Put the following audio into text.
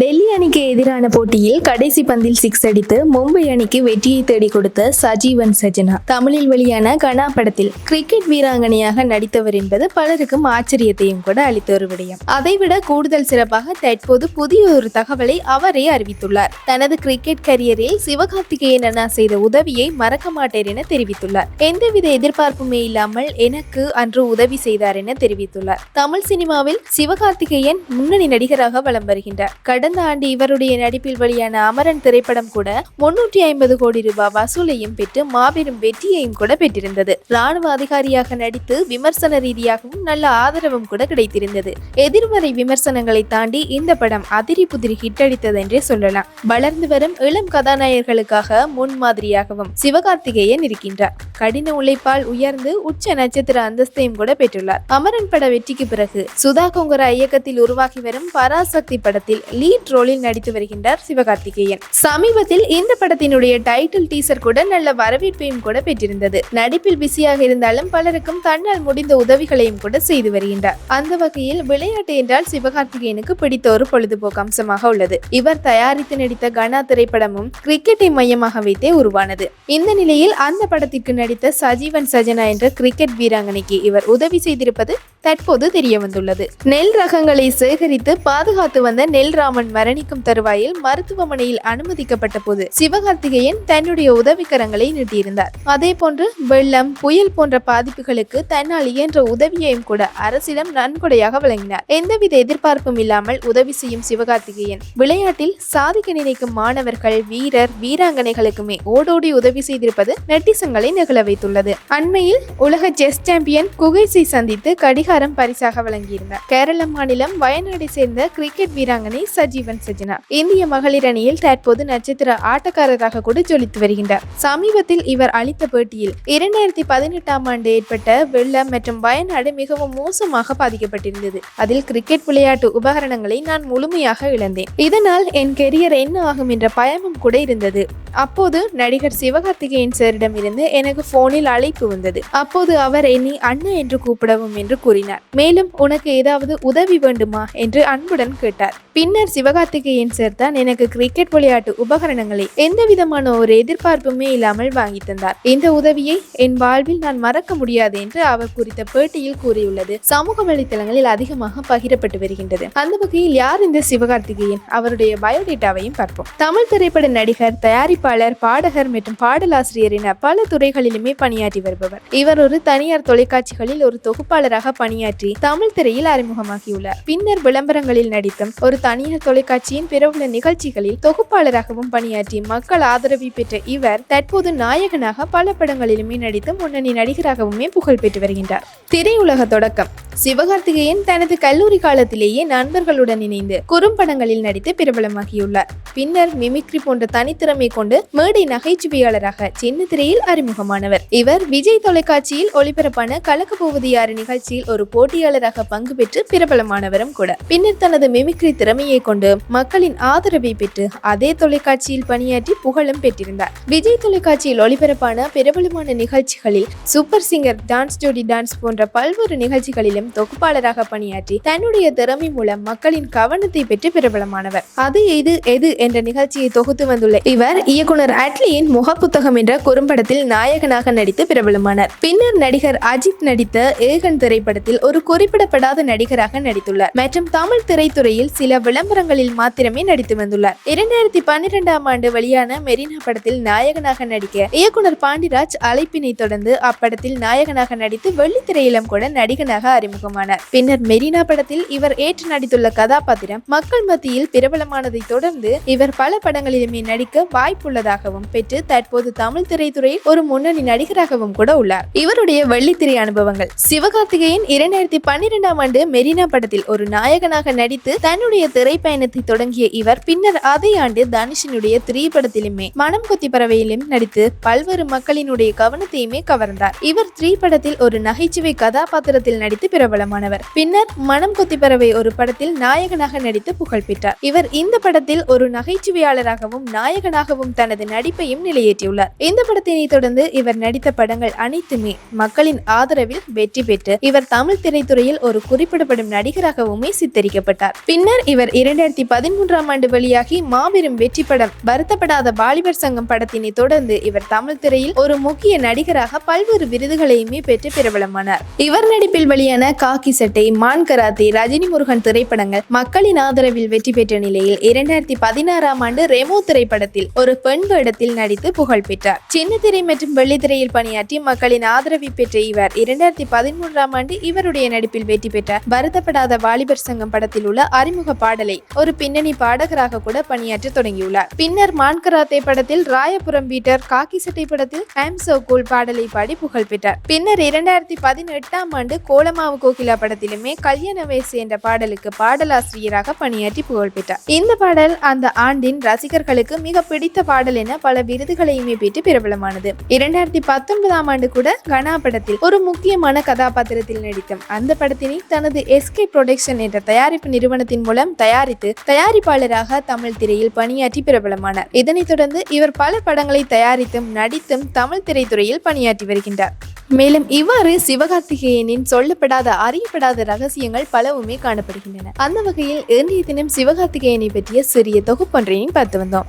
டெல்லி அணிக்கு எதிரான போட்டியில் கடைசி பந்தில் சிக்ஸ் அடித்து மும்பை அணிக்கு வெற்றியை தேடி கொடுத்த சஜீவன் சஜனா. தமிழில் வெளியான கனா படத்தில் கிரிக்கெட் வீராங்கனையாக நடித்தவர் என்பது பலருக்கும் ஆச்சரியத்தையும் கூட அளித்த ஒரு விடயம். அதைவிட கூடுதல் சிறப்பாக தற்போது புதிய ஒரு தகவலை அவரே அறிவித்துள்ளார். தனது கிரிக்கெட் கரியரில் சிவகார்த்திகேயன் அண்ணா செய்த உதவியை மறக்க மாட்டேன் என தெரிவித்துள்ளார். எந்தவித எதிர்பார்ப்புமே இல்லாமல் எனக்கு அன்று உதவி செய்தார் என தெரிவித்துள்ளார். தமிழ் சினிமாவில் சிவகார்த்திகேயன் முன்னணி நடிகராக வலம் வருகின்றார். கடந்த ஆண்டு இவருடைய நடிப்பில் வெளியான அமரன் திரைப்படம் கூட முன்னூற்றி ஐம்பது கோடி ரூபாய் வசூலையும் பெற்று மாபெரும் வெற்றியையும் கூட பெற்றிருந்தது. ராணுவ அதிகாரியாக நடித்து விமர்சன ரீதியாகவும் நல்ல ஆதரவும் கூட கிடைத்திருந்தது. எதிர்மறை விமர்சனங்களை தாண்டி இந்த படம் அதிரி புதிரி ஹிட் அடித்தது என்றே சொல்லலாம். வளர்ந்து வரும் இளம் கதாநாயகர்களுக்காக முன்மாதிரியாகவும் சிவகார்த்திகேயன் இருக்கின்றார். கடின உழைப்பால் உயர்ந்து உச்ச நட்சத்திர அந்தஸ்தையும் கூட பெற்றுள்ளார். அமரன் பட வெற்றிக்கு பிறகு சுதா கொங்கரா இயக்கத்தில் உருவாகி வரும் பராசக்தி படத்தில் லீட் ரோலில் நடித்து வருகின்றார் சிவகார்த்திகேயன். சமீபத்தில் இந்த படத்தினுடைய டைட்டில் டீசர் கூட நல்ல வரவேற்பையும் கூட பெற்றிருந்தது. நடிப்பில் பிஸியாக இருந்தாலும் பலருக்கும் தன்னால் முடிந்த உதவிகளையும் கூட செய்து வருகின்றார். அந்த வகையில் விளையாட்டு என்றால் சிவகார்த்திகேயனுக்கு பிடித்த ஒரு பொழுதுபோக்கு அம்சமாக உள்ளது. இவர் தயாரித்து நடித்த கனா திரைப்படமும் கிரிக்கெட்டை மையமாக வைத்தே உருவானது. இந்த நிலையில் அந்த படத்திற்கு நடித்த சஜீவன் சஜனா என்ற கிரிக்கெட் வீராங்கனைக்கு இவர் உதவி செய்திருப்பது தற்போது தெரிய வந்துள்ளது நெல் ரகங்களை சேகரித்து பாதுகாத்து வந்த நெல் ராமன் மரணிக்கும் தருவாயில் மருத்துவமனையில் அனுமதிக்கப்பட்ட போது சிவகார்த்திகேயன் தன்னுடைய உதவிக்கரங்களை நீட்டியிருந்தார். அதே போன்று வெள்ளம் புயல் போன்ற பாதிப்புகளுக்கு தன்னால் இயன்ற உதவியையும் கூட அரசிடம் நன்கொடையாக வழங்கினார். எந்தவித எதிர்பார்ப்பும் இல்லாமல் உதவி செய்யும் சிவகார்த்திகேயன் விளையாட்டில் சாதிக்க நினைக்கும் மாணவர்கள் வீரர் வீராங்கனைகளுக்குமே ஓடோடி உதவி செய்திருப்பது நெட்டிசங்களை நிகழ வைத்துள்ளது. அண்மையில் உலக செஸ் சாம்பியன் குகைசி சந்தித்து கடிகாரம் பரிசாக வழங்கியிருந்தார். கேரள மாநிலம் வயநாடை சேர்ந்த கிரிக்கெட் வீராங்கனை சஜீவன் சஜனா. இந்திய மகளிர் அணியில் தற்போது நட்சத்திர ஆட்டக்காரராக கூட ஜொலித்து வருகின்றார். சமீபத்தில் இவர் அளித்த பேட்டியில் இரண்டாயிரத்தி பதினெட்டாம் ஆண்டு ஏற்பட்ட வெள்ளம் மற்றும் வயநாடு மிகவும் மோசமாக பாதிக்கப்பட்டிருந்தது. அதில் கிரிக்கெட் விளையாட்டு உபகரணங்களை நான் முழுமையாக இழந்தேன். இதனால் என் கெரியர் என்ன ஆகும் என்ற பயமும் கூட இருந்தது. அப்போது நடிகர் சிவகார்த்திகேயன் சாரிடம் இருந்து எனக்கு போனில் அழைப்பு வந்தது. அப்போது அவர் என்னை அண்ணா என்று கூப்பிடவும் என்று கூறினார். மேலும் உனக்கு ஏதாவது உதவி வேண்டுமா? என்று அன்புடன் கேட்டார். பின்னர் சிவகார்த்திகேயன் சார் தான் எனக்கு கிரிக்கெட் விளையாட்டு உபகரணங்களை எந்த விதமான ஒரு எதிர்பார்ப்புமே இல்லாமல் வாங்கி தந்தார். இந்த உதவியை என் வாழ்வில் நான் மறக்க முடியாது என்று அவர் குறித்த பேட்டியில் கூறியுள்ளது. சமூக வலைத்தளங்களில் அதிகமாக பகிரப்பட்டு வருகின்றது. அந்த வகையில் யார் இந்த சிவகார்த்திகேயன்? அவருடைய பயோடேட்டாவையும் பார்ப்போம். தமிழ் திரைப்பட நடிகர் தயாரிப்பாளர் பாடகர் மற்றும் பாடலாசிரியர் என பல துறைகளிலுமே பணியாற்றி வருபவர். இவர் ஒரு தனியார் தொலைக்காட்சிகளில் ஒரு தொகுப்பாளராக பணியாற்றி தமிழ் திரையில் அறிமுகமாகியுள்ளார். பின்னர் விளம்பரங்களில் நடித்தும் ஒரு தனியார் தொலைக்காட்சியின் பிரபல நிகழ்ச்சிகளில் தொகுப்பாளராகவும் பணியாற்றி மக்கள் ஆதரவை பெற்ற இவர் தற்போது நாயகனாக பல படங்களிலுமே நடித்து முன்னணி நடிகராகவுமே புகழ் பெற்று வருகின்றார். திரையுலக தொடக்கம். சிவகார்த்திகேயன் தனது கல்லூரி காலத்திலேயே நண்பர்களுடன் இணைந்து குறும்படங்களில் நடித்து பிரபலமாகியுள்ளார். பின்னர் மிமிக்ரி போன்ற தனித்திறமை கொண்டு மேடை நகைச்சுவையாளராக சின்ன திரையில் அறிமுகமானவர். இவர் விஜய் தொலைக்காட்சியில் ஒளிபரப்பான கலக்க போவது யாரு நிகழ்ச்சியில் ஒரு போட்டியாளராக பங்கு பெற்று பிரபலமானவரும் கூட. பின்னர் தனது மிமிக்ரி திறமையை கொண்டு மக்களின் ஆதரவை பெற்று அதே தொலைக்காட்சியில் பணியாற்றி புகழும் பெற்றிருந்தார். விஜய் தொலைக்காட்சியில் ஒளிபரப்பான பிரபலமான நிகழ்ச்சிகளில் super singer dance Jodi dance போன்ற பல்வேறு நிகழ்ச்சிகளிலும் தொகுப்பாளராக பணியாற்றி தன்னுடைய திறமை மூலம் மக்களின் கவனத்தை பெற்று பிரபலமானவர். அது எது எது என்ற நிகழ்ச்சியை தொகுத்து வந்துள்ள இவர் இயக்குனர் அட்லியின் முகப்புத்தகம் என்ற குறும்படத்தில் நாயகனாக நடித்து பிரபலமானார். பின்னர் நடிகர் அஜித் நடித்த ஏகன் திரைப்படத்தில் ஒரு குறிப்பிடப்படாத நடிகராக நடித்துள்ளார். மற்றும் தமிழ் திரைத்துறையில் சில விளம்பரங்களில் மாத்திரமே நடித்து வந்துள்ளார். இரண்டாயிரத்தி பன்னிரெண்டாம் ஆண்டு வெளியான மெரினா படத்தில் நாயகனாக நடிக்க இயக்குனர் பாண்டிராஜ் அழைப்பினை தொடர்ந்து அப்படத்தில் நாயகனாக நடித்து வெள்ளித்திரையிலும் கூட நடிகனாக அறிமுகமானார் பின்னர் மெரினா படத்தில் இவர் ஏற்று நடித்துள்ள கதாபாத்திரம் மக்கள் மத்தியில் பிரபலமானதை தொடர்ந்து இவர் பல படங்களிலுமே நடிக்க வாய்ப்புள்ளதாகவும் பெற்று தற்போது தமிழ் திரைத்துறையில் ஒரு முன்னணி நடிகராகவும் கூட உள்ளார். இவருடைய வெள்ளித்திரை அனுபவங்கள். சிவகார்த்திகேயன் இரண்டாயிரத்தி பன்னிரெண்டாம் ஆண்டு மெரினா படத்தில் ஒரு நாயகனாக நடித்து தன்னுடைய திரைப்பயணத்தை தொடங்கிய இவர் பின்னர் அதே ஆண்டு தனுஷினுடைய திரைப்படத்திலுமே மனம் கொத்தி பறவையிலும் நடித்து பல்வேறு மக்களினுடைய கவனத்தையுமே கவர்ந்தார். இவர் திரைப்படத்தில் ஒரு நகைச்சுவை கதாபாத்திரத்தில் நடித்து பிரபலமானவர். பின்னர் மனம் கொத்தி பறவை ஒரு படத்தில் நாயகனாக நடித்து புகழ் பெற்றார். இவர் இந்த படத்தில் ஒரு நகைச்சுவையாளராகவும் நாயகனாகவும் தனது நடிப்பையும் நிலையேற்றியுள்ளார். இந்த படத்தினை தொடர்ந்து இவர் நடித்த படங்கள் அனைத்துமே மக்களின் ஆதரவில் வெற்றி பெற்று இவர் தமிழ் திரைத்துறையில் ஒரு குறிப்பிடப்படும் நடிகராகவுமே சித்தரிக்கப்பட்டார். பின்னர் இவர் இரண்டாயிரத்தி பதிமூன்றாம் ஆண்டு வெளியாகி மாபெரும் வெற்றி படம் வருத்தப்படாத வாலிபர் சங்கம் படத்தினை தொடர்ந்து இவர் தமிழ் திரையில் ஒரு முக்கிய நடிகராக பல்வேறு விருதுகளையுமே பெற்று பிரபலமானார். இவர் நடிப்பில் வெளியான காக்கி சட்டை மான் கராத்தே ரஜினி முருகன் திரைப்படங்கள். மக்களின் ஆதரவில் வெற்றி பெற்ற நிலையில் இரண்டாயிரத்தி பதினாறாம் ஆண்டு ரெமோ திரைப்படத்தில் ஒரு பெண் வேடத்தில் நடித்து புகழ் பெற்றார். சின்ன திரை மற்றும் வெள்ளித்திரையில் பணியாற்றி மக்களின் ஆதரவை பெற்ற இவர் இரண்டாயிரத்தி பதிமூன்றாம் ஆண்டு இவருடைய நடிப்பில் வெற்றி பெற்ற வருத்தப்படாத வாலிபர் சங்கம் படத்தில் உள்ள அறிமுக பாடலை ஒரு பின்னணி பாடகராக கூட பணியாற்ற தொடங்கியுள்ளார். பின்னர் மான் கராத்தே படத்தில் ராயபுரம் பீட்டர் காக்கி சட்டை படத்தில் சோ கூல் பாடலை பாடி புகழ் பெற்றார். பின்னர் இரண்டாயிரத்தி பதினெட்டாம் ஆண்டு கோலமாவு கோகிலா படத்திலுமே கல்யாண வயசு என்ற பாடலுக்கு பாடலாசிரியராக பணியாற்றி புகழ் பெற்றார். இந்த பாடல் அந்த ஆண்டின் ரசிகர்களுக்கு மிக பிடித்த பாடல் என பல விருதுகளையுமே பெற்று பிரபலமானது. இரண்டாயிரத்தி பத்தொன்பதாம் ஆண்டு கூட கனா படத்தில் ஒரு முக்கியமான கதாபாத்திரத்தில் நடித்தும் அந்த படத்தினை தனது எஸ்கே புரொடக்ஷன் என்ற தயாரிப்பு நிறுவனத்தின் மூலம் தயாரித்து தயாரிப்பாளராக தமிழ் திரையில் பணியாற்றி பிரபலமானார். இதனைத் தொடர்ந்து இவர் பல படங்களை தயாரித்தும் நடித்தும் தமிழ் திரைத்துறையில் பணியாற்றி வருகின்றார். மேலும் இவ்வாறு சிவகார்த்திகேயனின் சொல்லப்படாத அறியப்படாத ரகசியங்கள் பலவுமே காணப்படுகின்றன. அந்த வகையில் இன்றைய தினம் சிவகார்த்திகேயனை பற்றிய சிறிய தொகுப்பொன்றையும் பார்த்து வந்தோம்.